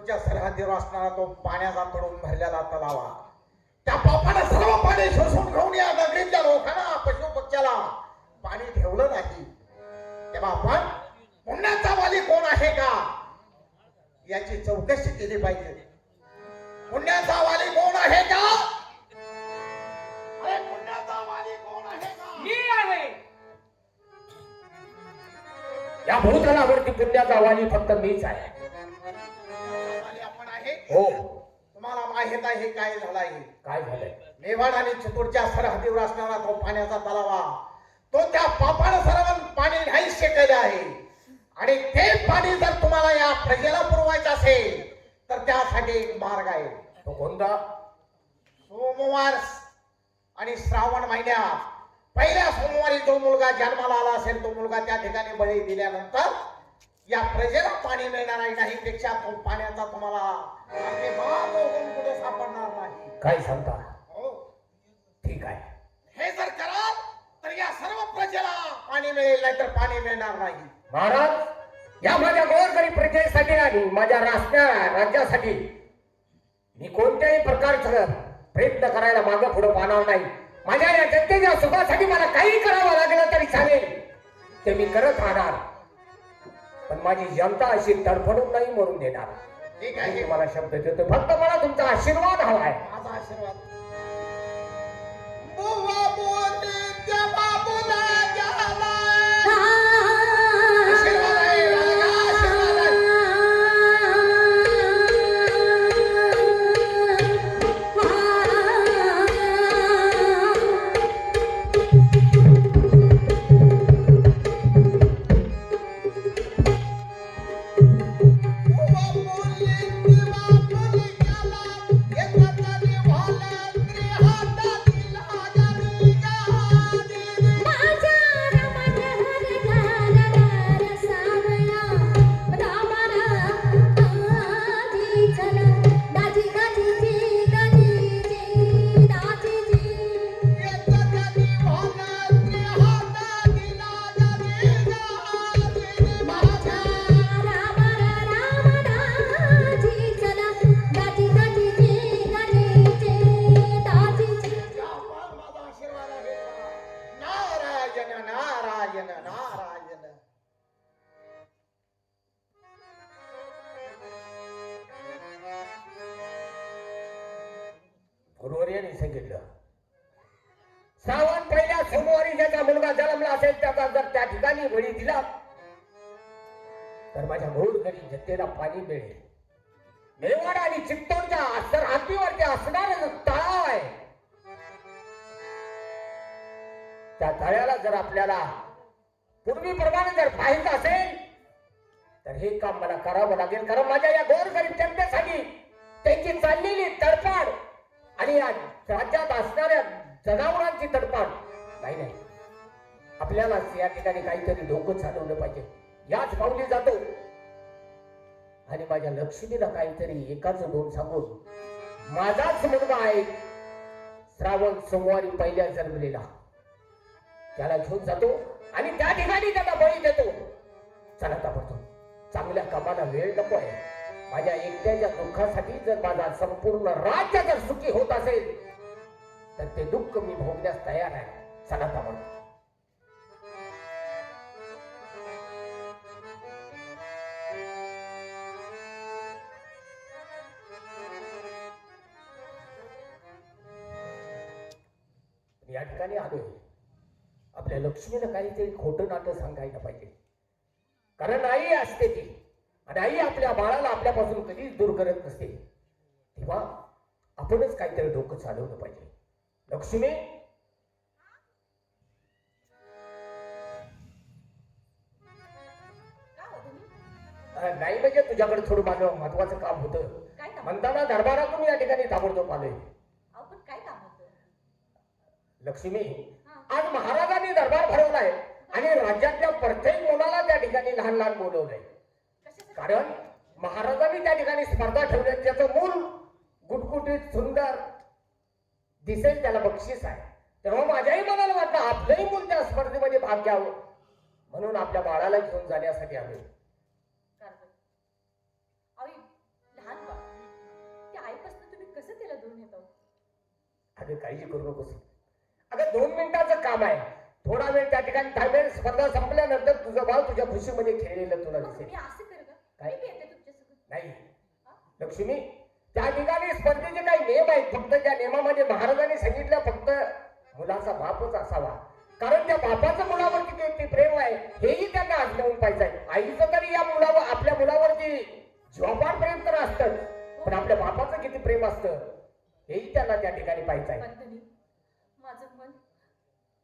चित्तूरच्या सरहद्दीवर असणारा तो पाण्याचा तडून भरलेला तलावा त्या पापानं सर्व पाणी शोषून घेऊन या नगरीतल्या लोकांना पशु पक्ष्याला पाणी ठेवलं नाही. तेव्हा आपण पुण्याचा वाली कोण आहे का? याची चौकशी केली पाहिजे. पुण्याचा वाली कोण आहे का? अरे पुण्याचा वाली कोण आहे का? मी आहे. या भूतलावरती पुण्याचा वाली फक्त मीच आहे. हो. तुम्हाला माहीत आहे काय झालं आहे काय झालंय? मेवाड आणि चितूरच्या सरहद्दीवर असणारा तो पाण्याचा तलावा तो त्या पापानं सर्व पाणी नाहीसे केले आहे. आणि ते पाणी जर तुम्हाला या प्रजेला पुरवायचं असेल तर त्यासाठी एक मार्ग आहे. तो कोणता? सोमवार आणि श्रावण महिन्यात. पहिल्या सोमवारी जो मुलगा जन्माला आला असेल तो मुलगा त्या ठिकाणी बळी दिल्यानंतर या प्रजेला पाणी मिळणार आहे नाही पेक्षा तो पाण्याचा तुम्हाला कुठे सापडणार नाही. काय सांगता? हो. ठीक आहे. हे जर कराल तर या सर्व प्रजेला पाणी मिळेल नाही तर पाणी मिळणार नाही. महाराज या माझ्या गोरगरीब प्रजेसाठी आणि माझ्या राष्ट्रा राज्यासाठी मी कोणत्याही प्रकारचं प्रयत्न करायला मागं पुढं पाहणार नाही. माझ्या या जनतेच्या सुखासाठी मला काही करावं लागलं तरी चालेल. ते मी करत राहणार. पण माझी जनता अशी तडफडून नाही मरून देणार. ठीक आहे. तुम्हाला शब्द देतो. फक्त मला तुमचा आशीर्वाद हवाय माझा आशीर्वाद. गुरुवारी यांनी सांगितलं. श्रावण पहिल्या सोमवारी ज्याचा मुलगा जन्मला असेल त्याचा जर त्या ठिकाणी बळी दिला तर माझ्या घरी जनतेला पाणी मिळेल. मेवाड आणि चित्तोडच्या सरहद्दीवरती हातीवरती असणार तळाव आहे. त्या तळ्याला जर आपल्याला पूर्वीप्रमाणे जर पाहायचं असेल तर हे काम मला करावं लागेल कारण माझ्या या गोरगरीब जनतेसाठी त्यांची चाललेली तडफाड आणि या राज्यात असणाऱ्या जनावरांची तडपाड. नाही नाही. आपल्याला या ठिकाणी काहीतरी डोकं चालवलं पाहिजे. याच पावली जातो. आणि माझ्या लक्ष्मीला काहीतरी एकाच दोन सांगून माझाच मुलगा आहे. श्रावण सोमवारी पहिल्या जन्मलेला. त्याला घेऊन जातो आणि त्या ठिकाणी त्याला बळी देतो. चला ताबडतोब चांगल्या कामाला वेळ नको आहे. माझ्या एकट्याच्या दुःखासाठी जर माझा संपूर्ण राज्य जर सुखी होत असेल तर ते दुःख मी भोगण्यास तयार आहे. चला म्हणून या ठिकाणी आलोय. आपल्या लक्ष्मीनं काहीतरी खोटं नाटं सांगायला पाहिजे. कारण आई असते ती. आणि आई आपल्या बाळाला आपल्यापासून कधीच दूर करत नसते. तेव्हा आपणच काहीतरी डोकं चालवलं पाहिजे. लक्ष्मी? नाही म्हणजे तुझ्याकडे थोडं माझं महत्वाचं काम होतं. म्हणताना दरबारातून या ठिकाणी ताबडतोब आलोय. लक्ष्मी. आज महाराजांनी दरबार भरवलाय आणि राज्यातल्या प्रत्येक मुलाला त्या ठिकाणी लहान लहान बोलवलंय. कारण महाराजांनी त्या ठिकाणी स्पर्धा ठेवल्या त्याचं मूल गुटगुटीत सुंदर दिसेल त्याला बक्षीस आहे. तेव्हा माझ्याही मनाला वाटतं आपलंही मूल त्या स्पर्धेमध्ये भाग घ्यावं. म्हणून आपल्या बाळाला घेऊन जाण्यासाठी होतो अगं काळजी करू नकोस. अगं दोन मिनिटाचं काम आहे. थोडा वेळ त्या ठिकाणी थांबेल स्पर्धा संपल्यानंतर तुझं भाव तुझ्या खुशीमध्ये खेळलेलं तुला दिसेल. काय? नाही. हा? लक्ष्मी त्या ठिकाणी स्पर्धेचे काही नियम आहेत. फक्त त्या नियमामध्ये महाराजांनी सांगितलं फक्त मुलाचा बापच असावा. कारण त्या बापाचं मुलावरती किती प्रेम आहे हेही त्यांना आजमावून पाहिजे आईचं तरी या मुलावर आपल्या मुलावरती जीवापाड प्रेम तर असतं पण आपल्या बापाचं किती प्रेम असतं हेही त्यांना त्या ठिकाणी पाहिजे आहे. पंतनी माझं मन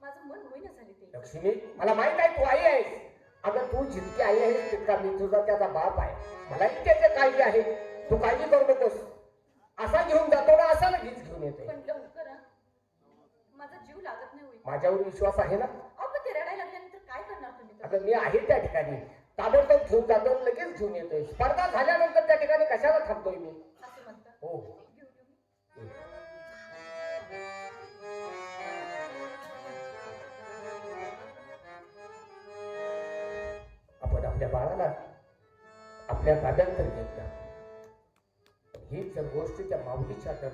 माझं मन होईना झाले ते. लक्ष्मी मला माहीत आहे तू आई आहेस. अगं तू जितकी आई आहेस तितका मी तुझा त्याचा बाप आहे. मलाही त्याची काळजी आहे. तू काळजी करू नकोस. असा घेऊन जातो ना असा लगेच घेऊन येतोय पण लवकर हा. माझा जीव लागत नाही होईल. माझ्यावर विश्वास आहे ना? अहो पण ते रडायला लागल्यानंतर काय करणार तुम्ही तर? अगं मी आहे त्या ठिकाणी. ताबडतोब घेऊन जातो लगेच घेऊन येतोय. स्पर्धा झाल्यानंतर त्या ठिकाणी कशाला थांबतोय मी? असं म्हणता? हो. आपल्या बाळाला आपल्या ताब्यात तर घेतला ही जर गोष्ट त्या माऊलीच्या तर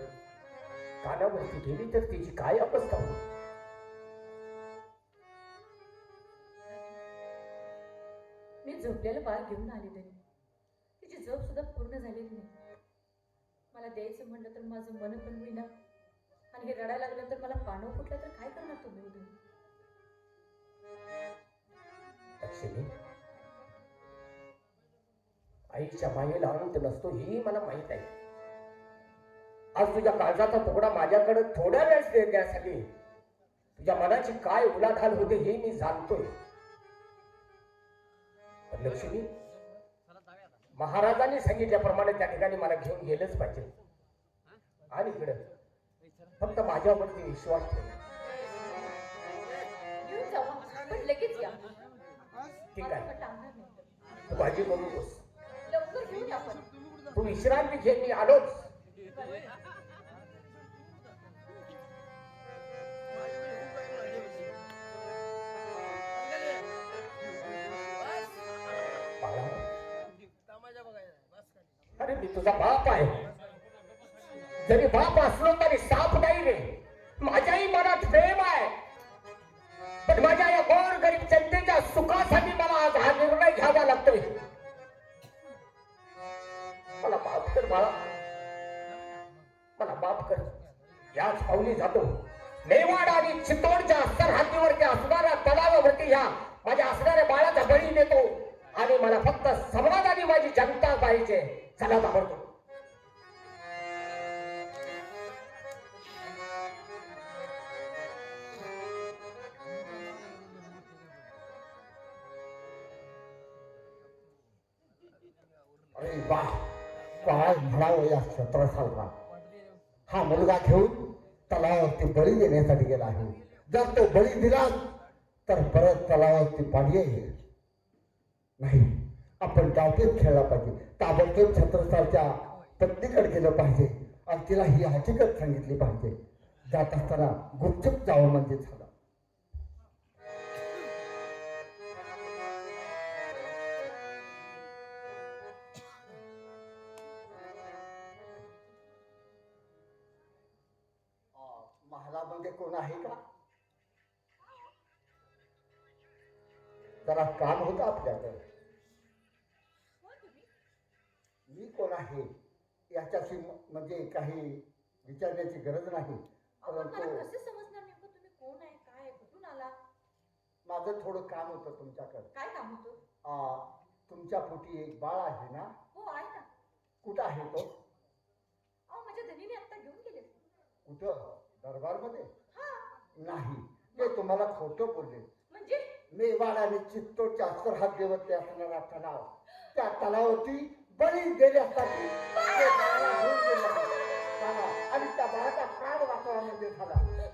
कानावरती गेली तर तिची काय अवस्था होईल? मी झोपलेलं बाळ घेऊन आले तरी. तिची झोप सुद्धा पूर्ण झालेली नाही. मला द्यायचं म्हणलं तर माझं मन पण होईना आणि हे रडायला लागलं तर मला पाणव फुटलं तर काय करणार तुम्ही उद्या? लक्ष्मी आईच्या मायेला अंत नसतो ही मला माहीत आहे. आज तुझ्या काळजाचा तुकडा माझ्याकडे थोड्या वेळेस देण्यासाठी तुझ्या मनाची काय उलाढाल होते हे मी जाणतोय. लक्ष्मी महाराजांनी सांगितल्याप्रमाणे त्या ठिकाणी मला घेऊन गेलंच पाहिजे. आणि इकडे फक्त माझ्यावरती विश्वास ठेव. ठीक आहे. तू करू नकोस तू विश्रांती घे मी आलोच. अरे मी तुझा बाप आहे. जरी बाप असलो तरी साप नाही रे. माझ्याही मनात प्रेम आहे. पण माझ्या या गोर गरीब जनतेच्या सुखासाठी मला आज हा निर्णय घ्यावा लागतोय. बाळा. मला माफ कर. याच पावली जातो. मेवाड आणि चितोडच्या सरहद्दीवरती असणाऱ्या तलावावरती ह्या माझ्या असणाऱ्या बाळाचा बळी देतो. आणि मला फक्त समाजाने माझी जनता पाहिजे. चला ताबडतो अरे वा. काळात म्हणावं या सतरा हा मुलगा घेऊन तलावावरती बळी देण्यासाठी गेला आहे. जर तो बळी दिला तर परत तलावावरती पाणी येईल. नाही आपण डावपेच खेळला पाहिजे. ताबडतोब छत्रसालच्या पत्नीकडे गेलं पाहिजे आणि तिला ही हकीकत सांगितली पाहिजे. जात असताना गुपचूप जावं म्हणजे झालं. महालामध्ये कोण आहे का? जरा काम होतं आपल्याकडे. मी कोण आहे? याच्याशी म्हणजे काही विचारण्याची गरज नाही. अहो, पण मला परंतु कसं समजणार नेमकं तुम्ही कोण आहे काय आहे? कुठून आला? माझं थोडं काम होतं तुमच्याकडे. काय काम होतं? तुमच्या पोटी एक बाळ आहे ना? हो आहे ना. कुठं आहे तो? माझ्या धनीने आता घेऊन गेले. कुठं? दरबारमध्ये? हा. नाही. ते तुम्हाला खोटं बोलले. म्हणजे? मेवाड आणि चित्तोडच्या सरहद्दीवरती असणारा तलाव. त्या तलावावरती बळी देण्यासाठी ते बाळाला घेऊन गेले. बाळा, आणि त्या बाळाचा प्राण वाचवण्यामध्ये झाला.